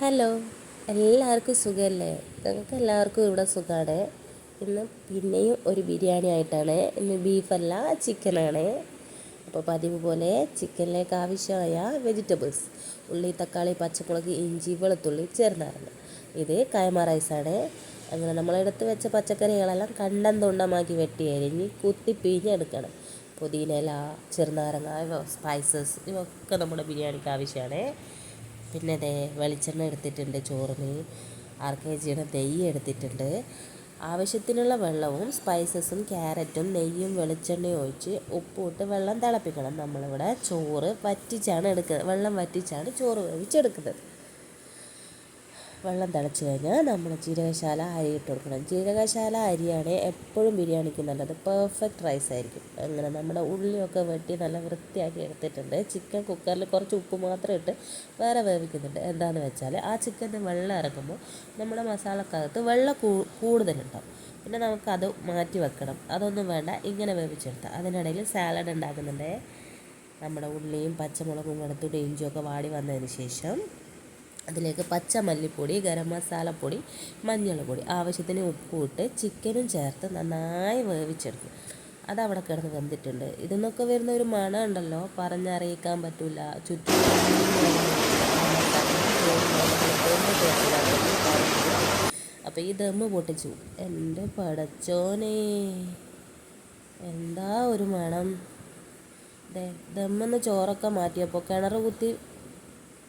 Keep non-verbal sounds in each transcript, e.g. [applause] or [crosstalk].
Hello എല്ലാവർക്കും സുഖമല്ലേ? ഞങ്ങൾക്ക് എല്ലാവർക്കും ഇവിടെ സുഖമാണ്. ഇന്ന് പിന്നെയും ഒരു ബിരിയാണി ആയിട്ടാണ്. ഇന്ന് ബീഫല്ല ചിക്കനാണ്. അപ്പോൾ പതിവ് പോലെ ചിക്കനിലേക്ക് ആവശ്യമായ വെജിറ്റബിൾസ് ഉള്ളി തക്കാളി പച്ചമുളക് ഇഞ്ചി വെളുത്തുള്ളി ചേർന്നായിരുന്നു. ഇത് കൈമ റൈസാണ്. അങ്ങനെ നമ്മളെടുത്ത് വെച്ച പച്ചക്കറികളെല്ലാം കണ്ടം തുണ്ടമാക്കി വെട്ടി അരിഞ്ഞ് കുത്തി പിഴിഞ്ഞെടുക്കണം. പുതിന ഇല ചെറുനാരങ്ങ ഇവ സ്പൈസസ് ഇതൊക്കെ നമ്മുടെ ബിരിയാണിക്ക് ആവശ്യമാണ്. പിന്നെ ദേ വെളിച്ചെണ്ണ എടുത്തിട്ടുണ്ട് ചോറിന്. ആർ കെ ജിയുടെ നെയ്യ് എടുത്തിട്ടുണ്ട്. ആവശ്യത്തിനുള്ള വെള്ളവും സ്പൈസസും ക്യാരറ്റും നെയ്യും വെളിച്ചെണ്ണയും ഒഴിച്ച് ഉപ്പിട്ട് വെള്ളം തിളപ്പിക്കണം. നമ്മളിവിടെ ചോറ് വറ്റിച്ചാണ് എടുക്കുന്നത് വെള്ളം വറ്റിച്ചാണ് ചോറ് വേവിച്ചെടുക്കുന്നത്. വെള്ളം തിളച്ച് കഴിഞ്ഞാൽ നമ്മൾ ജീരകശാല അരി ഇട്ട് കൊടുക്കണം. ജീരകശാല അരിയാണ് എപ്പോഴും ബിരിയാണിക്ക് നല്ലത്. പെർഫെക്റ്റ് റൈസ് ആയിരിക്കും. അങ്ങനെ നമ്മുടെ ഉള്ളിയൊക്കെ വെട്ടി നല്ല വൃത്തിയാക്കി എടുത്തിട്ടുണ്ട്. ചിക്കൻ കുക്കറിൽ കുറച്ച് ഉപ്പ് മാത്രം ഇട്ട് വേറെ വേവിക്കുന്നുണ്ട്. എന്താണെന്ന് വെച്ചാൽ ആ ചിക്കന്റെ വെള്ളം ഇറങ്ങുമ്പോൾ നമ്മുടെ മസാലക്കകത്ത് വെള്ളം കൂടുതലുണ്ടാവും. പിന്നെ നമുക്കത് മാറ്റി വെക്കണം. അതൊന്നും വേണ്ട. ഇങ്ങനെ വേവിച്ചെടുത്താൽ അതിനിടയിൽ സാലഡ് ഉണ്ടാക്കുന്നുണ്ട്. നമ്മുടെ ഉള്ളിയും പച്ചമുളകും വെളുത്തുള്ളി ഇഞ്ചിയൊക്കെ വാടി വന്നതിന് ശേഷം അതിലേക്ക് പച്ച മല്ലിപ്പൊടി ഗരം മസാലപ്പൊടി മഞ്ഞൾപ്പൊടി ആവശ്യത്തിന് ഉപ്പും ഇട്ട് ചിക്കനും ചേർത്ത് നന്നായി വേവിച്ചെടുക്കും. അതവിടെ കിടന്ന് വെന്തിട്ടുണ്ട്. ഇതിന്നൊക്കെ വരുന്ന ഒരു മണം ഉണ്ടല്ലോ. പറഞ്ഞറിയിക്കാൻ പറ്റില്ല ചുറ്റും [laughs] അപ്പോൾ ഈ ദമ്മ് പൊട്ടിച്ചു. എന്റെ പടച്ചോനെ എന്താ ഒരു മണം? ദമ്മെന്ന് ചോറൊക്കെ മാറ്റിയപ്പോൾ കിണർ കുത്തി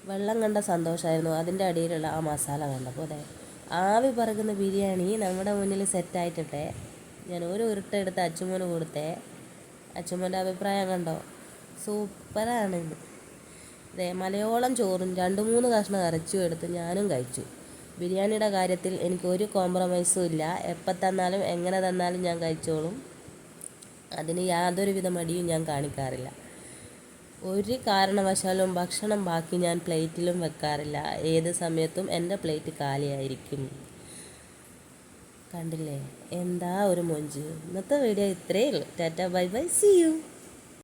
വെള്ളം കണ്ട സന്തോഷമായിരുന്നു അതിന്റെ അടിയിലുള്ള ആ മസാല കണ്ടപ്പോൾ അതെ. ആവി പറക്കുന്ന ബിരിയാണി നമ്മുടെ മുന്നിൽ സെറ്റായിട്ടെ ഞാൻ ഒരു ഉരുട്ടെടുത്ത് അച്ചുമോന് കൊടുത്തേ. അച്ചുമോന്റെ അഭിപ്രായം കണ്ടോ? സൂപ്പറാണ്. അതെ മലയോളം ചോറും രണ്ട് മൂന്ന് കഷ്ണം അരച്ചു എടുത്ത് ഞാനും കഴിച്ചു. ബിരിയാണിയുടെ കാര്യത്തിൽ എനിക്ക് ഒരു കോംപ്രമൈസും ഇല്ല. എപ്പോൾ തന്നാലും എങ്ങനെ തന്നാലും ഞാൻ കഴിച്ചോളും. അതിന് യാതൊരുവിധ മടിയും ഞാൻ കാണിക്കാറില്ല. ഒരു കാരണവശാലും ഭക്ഷണം ബാക്കി ഞാൻ പ്ലേറ്റിലും വെക്കാറില്ല. ഏത് സമയത്തും എന്റെ പ്ലേറ്റ് കാലിയായിരിക്കും. കണ്ടില്ലേ? എന്താ ഒരു മൊഞ്ച്? ഇന്നത്തെ വീഡിയോ ഇത്രയേ ഉള്ളൂ. Tata bye bye. See you